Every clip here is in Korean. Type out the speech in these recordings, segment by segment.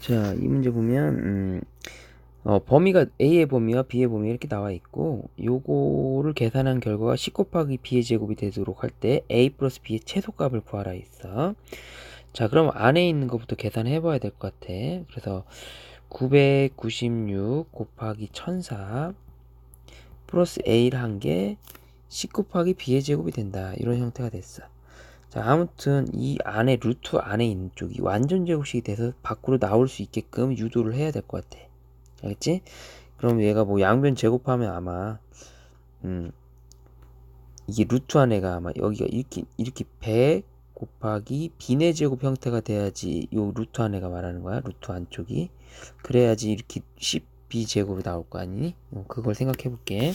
자, 이 문제 보면 음, 어, 범위가 a의 범위와 b의 범위 이렇게 나와 있고 요거를 계산한 결과가 10 곱하기 b의 제곱이 되도록 할 때 a 플러스 b의 최소값을 구하라 있어. 자, 그럼 안에 있는 것부터 계산해 봐야 될 것 같아. 그래서 996 곱하기 1004 플러스 a를 한게10 곱하기 b의 제곱이 된다. 이런 형태가 됐어. 자, 아무튼 이 안에 루트 안에 있는 쪽이 완전 제곱식이 돼서 밖으로 나올 수 있게끔 유도를 해야 될 것 같아. 알겠지? 그럼 얘가 뭐 양변 제곱하면 아마 음 이게 루트 안에가 아마 여기가 이렇게 이렇게 100 곱하기 비내 제곱 형태가 돼야지 요 루트 안에가 말하는 거야. 루트 안쪽이 그래야지 이렇게 10b 제곱이 나올 거 아니니? 어, 그걸 생각해 볼게.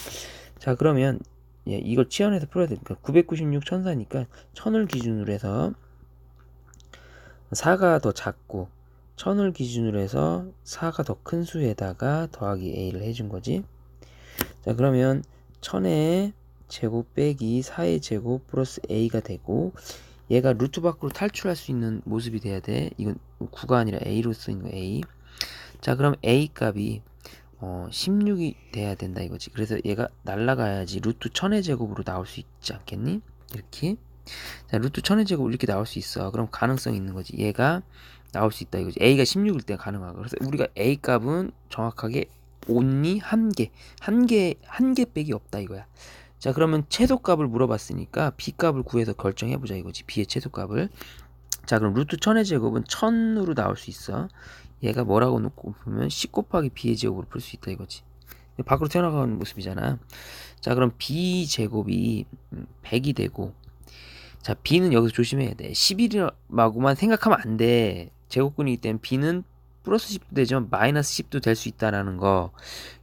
자, 그러면 예, 이걸 치환해서 풀어야 되니까 996 천사니까 천을 기준으로 해서 4가 더 작고 천을 기준으로 해서 4가 더 큰 수에다가 더하기 a를 해준 거지. 자 그러면 천의 제곱 빼기 4의 제곱 플러스 a가 되고 얘가 루트 밖으로 탈출할 수 있는 모습이 돼야 돼. 이건 9가 아니라 a로 쓰인 거 a. 자 그럼 a 값이 어, 16이 돼야 된다 이거지. 그래서 얘가 날라가야지 루트 1000의 제곱으로 나올 수 있지 않겠니? 이렇게. 자, 루트 1000의 제곱 이렇게 나올 수 있어. 그럼 가능성이 있는 거지. 얘가 나올 수 있다 이거지. a가 16일 때 가능하고. 그래서 우리가 a 값은 정확하게 only 한 개, 한 개, 한 개 빼기 없다 이거야. 자, 그러면 최소 값을 물어봤으니까 b 값을 구해서 결정해 보자 이거지. b의 최소 값을. 자, 그럼 루트 1000의 제곱은 1000으로 나올 수 있어. 얘가 뭐라고 놓고 보면 10 곱하기 b의 제곱으로 풀 수 있다 이거지. 밖으로 튀어나가는 모습이잖아. 자, 그럼 b 제곱이 100이 되고 자, b는 여기서 조심해야 돼. 11이라고만 생각하면 안 돼. 제곱근이기 때문에 b는 플러스 10도 되지만 마이너스 10도 될 수 있다라는 거.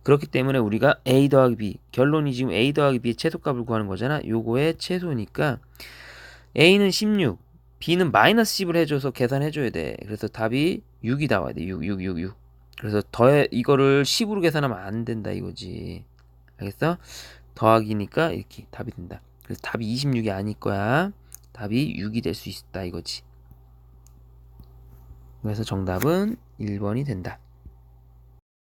그렇기 때문에 우리가 a 더하기 b 결론이 지금 a 더하기 b의 최소값을 구하는 거잖아. 요거의 최소니까 a는 16, b는 마이너스 10을 해줘서 계산해줘야 돼. 그래서 답이 6이 나와야 돼. 6, 6, 6, 6. 그래서 더해 이거를 10으로 계산하면 안 된다 이거지. 알겠어? 더하기니까 이렇게 답이 된다. 그래서 답이 26이 아닐 거야. 답이 6이 될 수 있다 이거지. 그래서 정답은 1번이 된다.